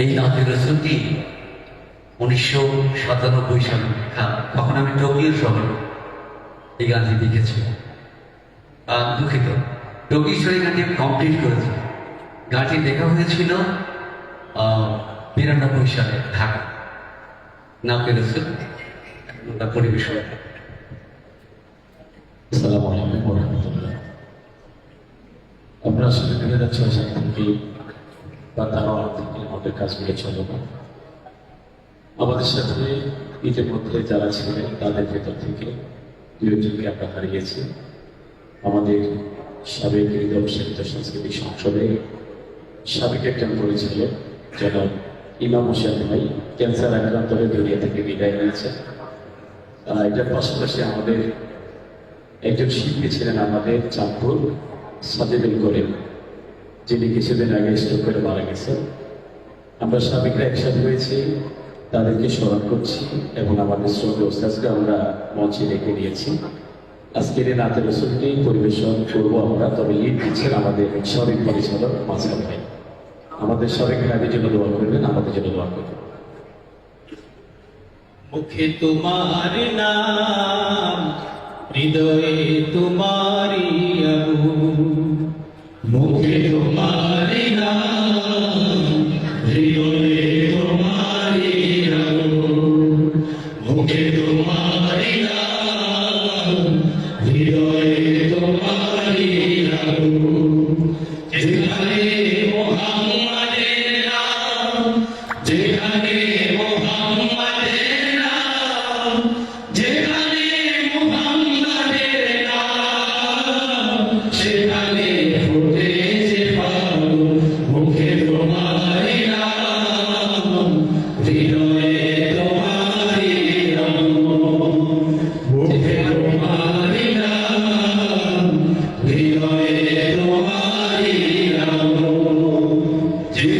এই নাথের রসুলটি উনিশশো সাতানব্বই সালে তখন আমি টোকিও শহরে এই গানটি লিখেছি। দুঃখিত, টোকিও শহরে গানটি আমি কমপ্লিট করেছি। গানটি লেখা হয়েছিল বিরানব্বই সালে ঢাকা। নাথের রসুল পরিবেশন। আসসালামু আলাইকুম রাহমাতুল্লাহ আমরা আসলে বা তারা আমাদের কাজগুলো না। আমাদের সাথে ঈদের মধ্যে যারা ছিলেন, তাদের ভেতর থেকে দুজনকে আমরা হারিয়েছি। আমাদের সাবেক হৃদয় সাহিত্য সাংস্কৃতিক সংসদে সাবেক একজন পরিচালক যেন ইমাম হোসেন ভাই ক্যান্সার আক্রান্ত হয়ে দুনিয়া থেকে বিদায় নিয়েছে এটার পাশাপাশি আমাদের একজন শিল্পী ছিলেন আমাদের চাঁদপুর, সাজেদুল করিম, যিনি কিছুদিন আগে স্ট্রোক করে মারা গেছেন। আমরা সাবেকরা একসাথে হয়েছি, তাদেরকে স্মরণ করছি এবং আমাদের শ্রদ্ধা ওস্তাজকে আমরা মঞ্চে রেখে দিয়েছি। আজকের এই রসুলটি পরিবেশন করব আমরা, তবে লিড দিচ্ছেন আমাদের সাবেক পরিচালক মাঝখান ভাই। আমাদের সাবেক ভাইদের জন্য দোয়া করবেন, আমাদের জন্য দোয়া করবেন। মুখে তোমার নাম, হৃদয়ে তোমারি মুখে তোমার নাম